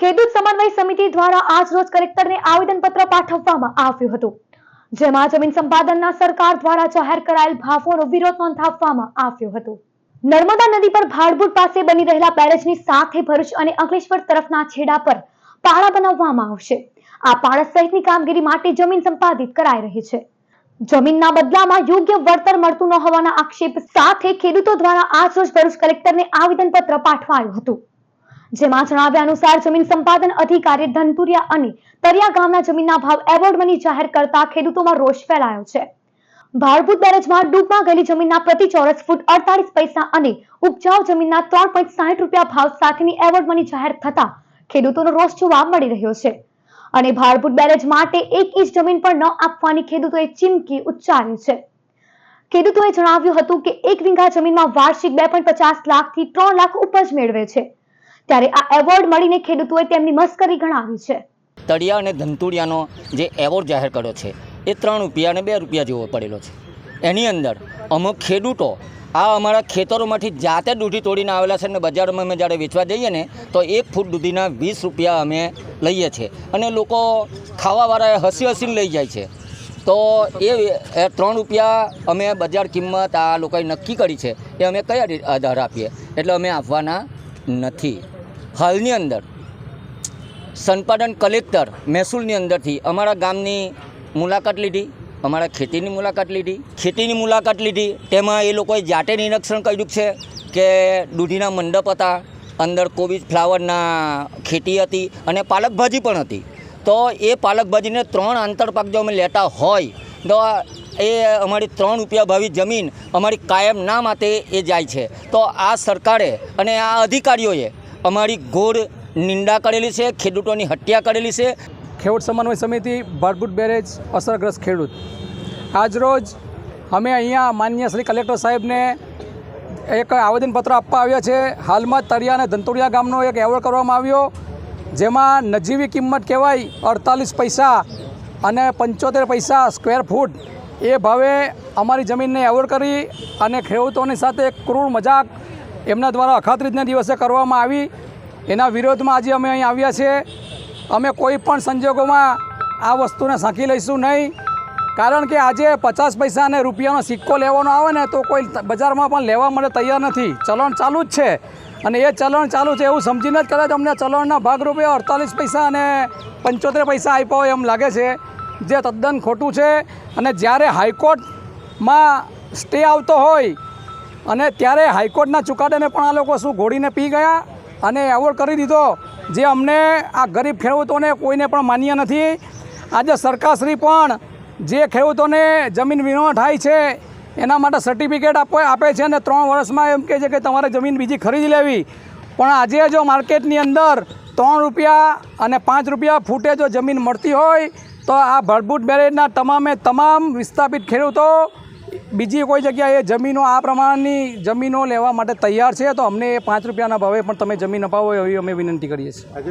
ખેડૂત સમન્વય સમિતિ દ્વારા આજ રોજ કલેક્ટરને આવેદનપત્ર પાઠવવામાં આવ્યું હતું. જેમાં જમીન સંપાદનના સરકાર દ્વારા જાહેર કરાયેલ ભાવોનો વિરોધ નોંધાવવામાં આવ્યો હતો. નર્મદા નદી પર ભાડભૂત પાસે બની રહેલા બેરેજની સાથે ભરૂચ અને અંકલેશ્વર તરફના છેડા પર પાળા બનાવવામાં આવશે. આ પાળા સહિતની કામગીરી માટે જમીન સંપાદિત કરાઈ રહી છે. જમીનના બદલામાં યોગ્ય વળતર મળતું ન હોવાના આક્ષેપ સાથે ખેડૂતો દ્વારા આજ રોજ ભરૂચ કલેક્ટરને આવેદનપત્ર પાઠવાયું હતું. જેમાં જણાવ્યા અનુસાર જમીન સંપાદન અધિકારી ધનતુરિયા અને તરિયા ગામના જમીનના ભાવ એવોર્ડ મની જાહેર કરતા ખેડૂતોમાં રોષ ફેલાયો છે. ભારભૂત બેરેજમાં ડૂબમાં ગયેલી જમીનના પ્રતિ ચોરસ ફૂટ અડતાલીસ પૈસા અને ઉપજાઉ જમીનના ત્રણ પોઈન્ટ સાઠ રૂપિયા ભાવ સાથેની એવોર્ડ મની જાહેર થતા ખેડૂતોનો રોષ જોવા મળી રહ્યો છે. અને ભારભૂત બેરેજ માટે એક ઇંચ જમીન પણ ન આપવાની ખેડૂતોએ ચીમકી ઉચ્ચારી છે. ખેડૂતોએ જણાવ્યું હતું કે એક વીઘા જમીનમાં વાર્ષિક બે પોઈન્ટ પચાસ લાખથી ત્રણ લાખ ઉપજ મેળવે છે. ત્યારે આ એવોર્ડ મળીને ખેડૂતોએ તેમની મસ્કરી ગણાવી છે. તળિયા અને ધંતુડિયાનો જે એવોર્ડ જાહેર કર્યો છે, એ ત્રણ રૂપિયા અને બે રૂપિયા જેવો પડેલો છે. એની અંદર અમુક ખેડૂતો આ અમારા ખેતરોમાંથી જાતે દૂધી તોડીને આવેલા છે અને બજારમાં અમે જ્યારે વેચવા જઈએ ને, તો એક ફૂટ દૂધીના વીસ રૂપિયા અમે લઈએ છીએ અને લોકો ખાવાવાળા હસી હસીને લઈ જાય છે. તો એ એ ત્રણ રૂપિયા અમે બજાર કિંમત આ લોકોએ નક્કી કરી છે, એ અમે કયા આધાર આપીએ? એટલે અમે આપવાના નથી. હાલની અંદર સંપાદન કલેક્ટર મહેસૂલની અંદરથી અમારા ગામની મુલાકાત લીધી, અમારા ખેતીની મુલાકાત લીધી. ખેતીની મુલાકાત લીધી, તેમાં એ લોકોએ જાતે નિરીક્ષણ કર્યું છે કે દૂધીના મંડપ હતા, અંદર કોબીજ ફ્લાવરના ખેતી હતી અને પાલકભાજી પણ હતી. તો એ પાલકભાજીને ત્રણ આંતરપાક જો અમે લેતા હોય, તો એ અમારી ત્રણ રૂપિયા ભાવી જમીન અમારી કાયમ ના માટે એ જાય છે. તો આ સરકારે અને આ અધિકારીઓએ અમારી ઘોર નિંદા કરેલી છે, ખેડૂતોની હત્યા કરેલી છે. ખેડૂત સમન્વય સમિતિ ભાડભૂત બેરેજ, અસરગ્રસ્ત ખેડૂત. આજરોજ અમે અહીંયા માન્ય શ્રી કલેક્ટર સાહેબને એક આવેદનપત્ર આપવા આવ્યા છે. હાલમાં તરિયા અને ધંતોડિયા ગામનો એક એવોર્ડ કરવામાં આવ્યો. જેમાં નજીવી કિંમત કહેવાય અડતાલીસ પૈસા અને પંચોતેર પૈસા સ્ક્વેર ફૂટ એ ભાવે અમારી જમીનને એવોર્ડ કરી અને ખેડૂતોની સાથે એક ક્રૂર મજાક એમના દ્વારા અખાત્રીજના દિવસે કરવામાં આવી. એના વિરોધમાં આજે અમે અહીં આવ્યા છીએ. અમે કોઈ પણ સંજોગોમાં આ વસ્તુને સાંકી લઈશું નહીં. કારણ કે આજે પચાસ પૈસા અને રૂપિયાનો સિક્કો લેવાનો આવે ને તો કોઈ બજારમાં પણ લેવા માટે તૈયાર નથી. ચલણ ચાલુ જ છે. અને એ ચલણ ચાલુ છે એવું સમજીને જ કદાચ અમને ચલણના ભાગરૂપે અડતાલીસ પૈસા અને પંચોતેર પૈસા આપ્યા હોય એમ લાગે છે. જે તદ્દન ખોટું છે. અને જ્યારે હાઈકોર્ટમાં સ્ટે આવતો હોય અને ત્યારે હાઈકોર્ટના ચુકાદાને પણ આ લોકો શું ઘોડીને પી ગયા અને એવોર્ડ કરી દીધો, જે અમને આ ગરીબ ખેડૂતોને કોઈને પણ માન્ય નથી. આજે સરકારશ્રી પણ જે ખેડૂતોને જમીન વિનો થાય છે, એના માટે સર્ટિફિકેટ આપે આપે છે અને ત્રણ વર્ષમાં એમ કહે છે કે તમારે જમીન બીજી ખરીદી લેવી. પણ આજે જો માર્કેટની અંદર ત્રણ રૂપિયા અને પાંચ રૂપિયા ફૂટે જો જમીન મળતી હોય, તો આ ભરભૂટ બેરેજના તમામે તમામ વિસ્થાપિત ખેડૂતો બીજી કોઈ જગ્યાએ જમીનો આ પ્રમાણની જમીનો લેવા માટે તૈયાર છે? તો અમને પાંચ રૂપિયાના ભાવે પણ તમે જમીન અપાવો એવી અમે વિનંતી કરીએ છીએ.